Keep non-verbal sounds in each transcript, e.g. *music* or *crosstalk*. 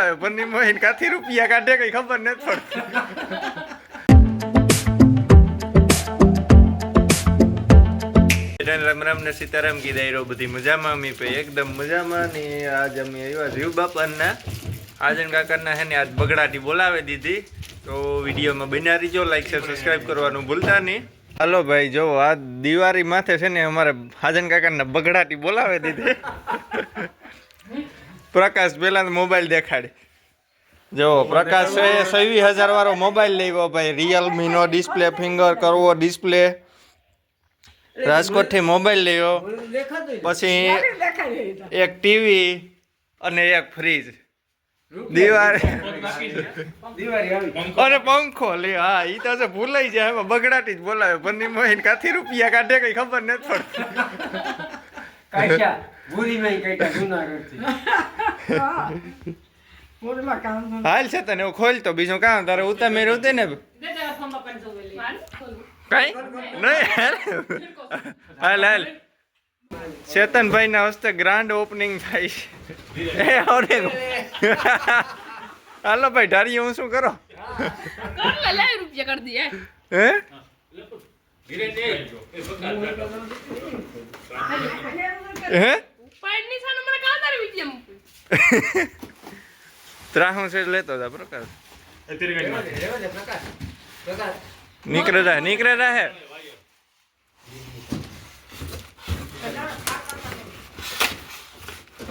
બોલાવે પન્ની મોહીન કાથી રૂપિયા કાઢે કઈ ખબર નથી પડતી. રામ રામ ને સીતારામ કીધા બધી મજામાં અમી ભાઈ એકદમ મજામાં ને આજ અમે આવ્યા જીવ બાપાના. આજન કાકાના હે ને આજ બગડાટી બોલાવી દીધી. તો વિડીયોમાં બન્યા રહીજો લાઈક શેર સબસ્ક્રાઇબ કરવાનું ભૂલતા નહીં. હાલો ભાઈ જો આ દિવાળી માથે છે ને અમારે હાજન કાકાના બગડાટી બોલાવી દીધી. પ્રકાશ પેલા મોબાઈલ દેખાડે. જો, પ્રકાશ છે સવી હજાર વાળો મોબાઈલ લેવો ભાઈ. રિયલમી નો ડિસ્પ્લે ફિંગર કરવો ડિસ્પ્લે રાજકોટથી મોબાઈલ લેવો પછી એક ટીવી અને એક ફ્રીજ દિવાળી. અને પંખો લે, હા એ તો ભૂલાઈ જાય, એમાં બગડાટી જ બોલાવે. બંને મોહીન કાથી રૂપિયા કાઢે કઈ ખબર નથી પડતી. કાશ્યા ભૂરીમાં કાઢ્યા જુનાગઢથી હાલ છે તને એવું ખોલ તો બીજું કામ તારે ઉતામેર ઉતે ને કઈ નહીં હાલ હાલ હાલ ચેતનભાઈ ના હસ્તે ગ્રાન્ડ ઓપનિંગ થાય છે એ આવડે હાલો ભાઈ ઢારી હું શું કરો હે હે ત્રાહું છે લેતો હતા પ્રકાશ નીકળે રહે નીકળે રહે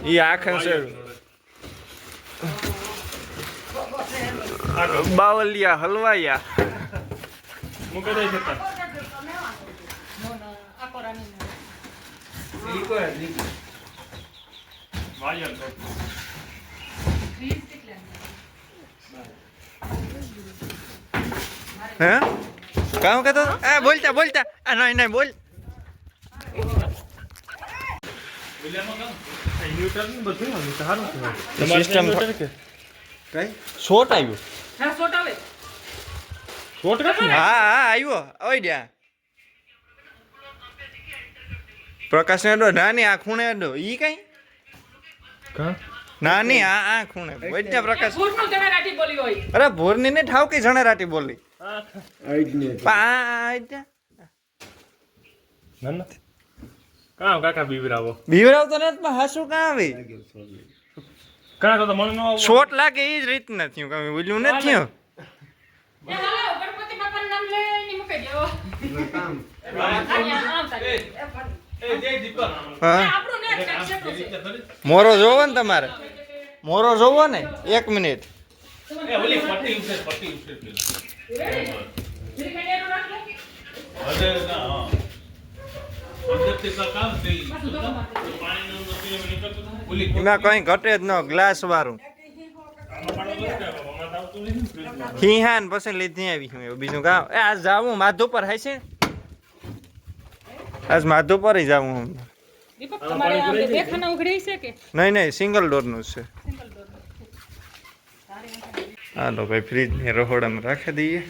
ઈ આખે છે બાવલિયા હલવાયા હે કામ કહેતો હતો? એ બોલતા બોલતા આ નહીં નહીં બોલ સિસ્ટમ કઈ શોટ આવ્યો હા હા આવ્યો ઓય ડ્યા પ્રકાશ ને અડો આ ખૂણે અડો ઈ કઈ નાની આ આ ખૂણે વૈદ્ય પ્રકાશ અરે ભોરની ને ઠાવ જણે રાટી બોલી પાંચ કાં કાકા બીવરાવો બીવરાવ તો નથી પણ હાસુ કાં આવી કાં તો મને ન શોટ લાગે એ જ રીતના થયું કઈ બોલ્યું નથી થયું મોરો જોવો ને તમારે? મોરો જોવો ને? એક મિનિટ. એમાં કઈ ઘટે જ ન ગ્લાસ વાળું. હિહાન પછી લીધી આવી હું એવું બીજું કામ. એ આ જાવું માધુ પર હાય છે આજ માધુપર જાઉં હું. દીપક તમારે બે ખાના ઉઘડી છે કે? નહીં નહીં સિંગલ ડોરનું જ છે હાલો ભાઈ ફ્રીજ ને રહોડામાં રાખી દઈએ.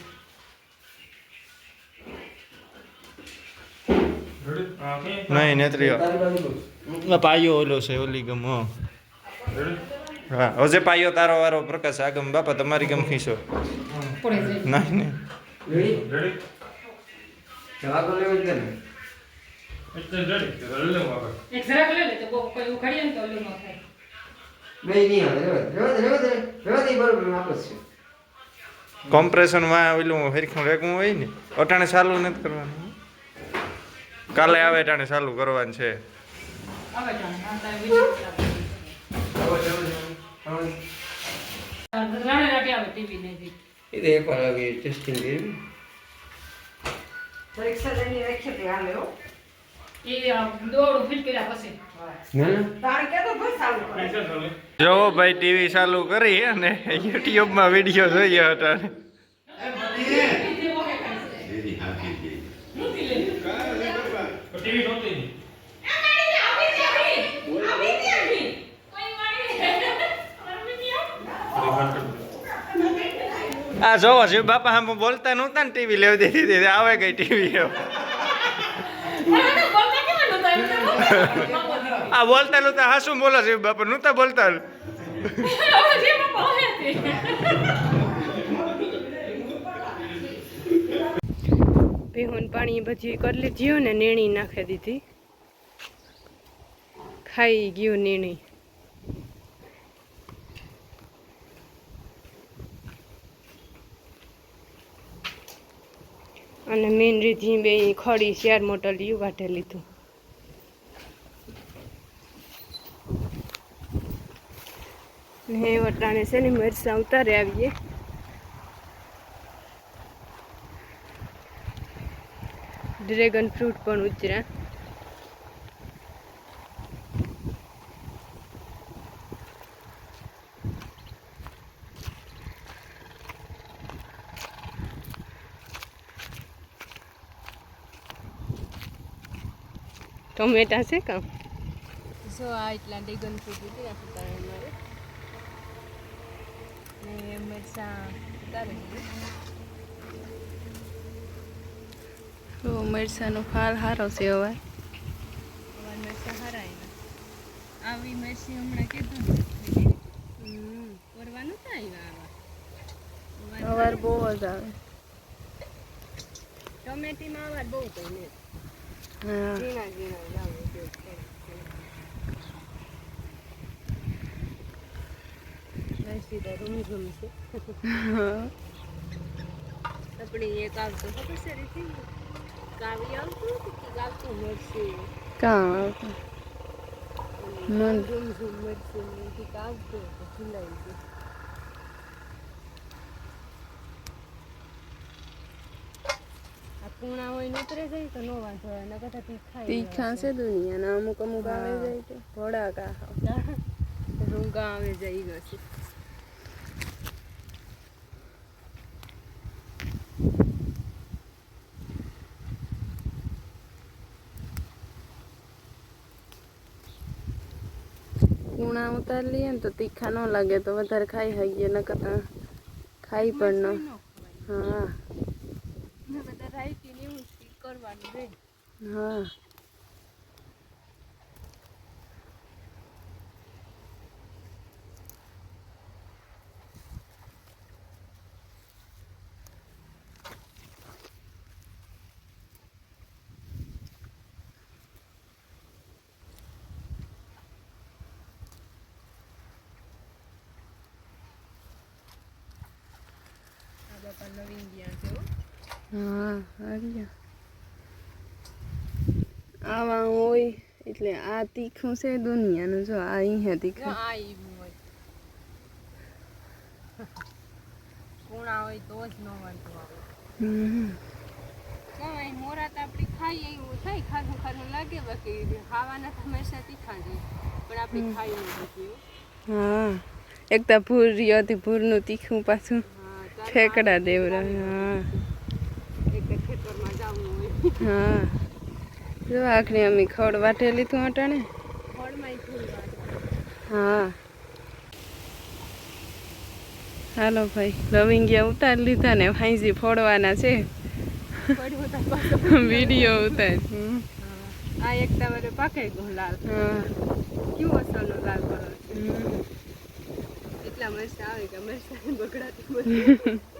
નહીં નેત્રીઓ. પાયો ઓલો છે ઓલી ગમ હા. હજે પાયો તારો વારો પ્રકાશ આગમ. બાપા તમારી ગમ ખીસો નહીં નહીં. દવા તો લેવો જ ને. એક જરાક લે લે તો કોઈ ઉઘાડીએ ને તો ઓલું ન થાય. નહીં નહીં આવે રેવા દે રેવા દે રેવા દે બરોબર આપે છે. કોમ્પ્રેશનમાં ઓલું હરખું રેગું હોય ને અટાણે ચાલુ નથી કરવાનું. કાલે આવે અટાણે ચાલુ કરવાનું છે. પરીક્ષા જો ભાઈ ટીવી ચાલુ કરી અને યુટ્યુબમાં વીડિયો જોઈએ હતા. આ જોવો શિવ બાપા હમ બોલતા નહોતા ને ટીવી લેવી દીધી આવે ગઈ ટીવી *laughs* *laughs* આ બોલતા નતા હા શું બોલો છે બાપા નતા બોલતા પીહુન પાણી ભજી કરી લીધી ને નેણી નાખી દીધી. ખાઈ ગયું નેણી. અને મેન રીધી બે ખડી શેર મોટર યુ વાટે લીધું. ને વટાણે છે ને મરચાં ઉતારે આવીએ. ડ્રેગન ફ્રૂટ પણ ઉતર્યા. ટોમેટા છે કામ જો આ એટલા ડ્રેગન ફ્રૂટ ઉતર્યા છે તારે મારે ને મરસા ઉતારે તો મરસાનો ફાલ સારો છે હવે. મરસા સારા આવ્યા આવી મરસી હમણાં કીધું કરવાનું તો આવ્યા આવા. અવાર બહુ જ આવે. ટમેટીમાં અવાર બહુ તો ને ઝીણા ઝીણા છે તો રૂમ રૂમ છે. આપણી એક આવતો ખબર છે રીતિ? કાવી આવતું કે આવતું મરસી કાં આવતું? મન. ઝૂમ ઝૂમ મરસી ને કંઈક આવતું તો આ પૂણા હોય ને ઉતરે જાય તો નો વાંધો આવે નકર તો તીખા તીખા છે દુનિયાના અમુક અમુક આવે જાય તો. ભોળાકા ખાવ રૂંગા આવે જાય ગયો નથી કૂણા ઉતારી લઈએ ને તો તીખા ન લાગે તો વધારે ખાઈ શકીએ ન કરતા ખાઈ પણ ન. હા. હા. હો. આવી હોય એટલે આ તીખું છે દુનિયાનું જો આ અહીંયા તીખું. આ હોય. તો જ ન વાંધો આવે. મોરા તો આપણે ખાઈએ એવું થાય ખાધું ખાધું લાગે બાકી ખાવાના હંમેશા તીખા જ પણ આપણે ખાઈ નથી હા. એક તો રહ્યો હતી ભૂરનું તીખું પાછું. ઠેકડા દેવરા હા. હા. જો આખરી અમે ખડ વાટે લીધું અટાણે. હા. હાલો ભાઈ લવિંગિયા ઉતારી લીધા ને ફાંસી ફોડવાના છે. વીડિયો ઉતાર. આ એક તમારે પાકે ગયો લાલ. હા. કેવો અસરનો લાલ કલર છે. એટલા મરચાં આવે કે મરચાં બગડાતી *laughs*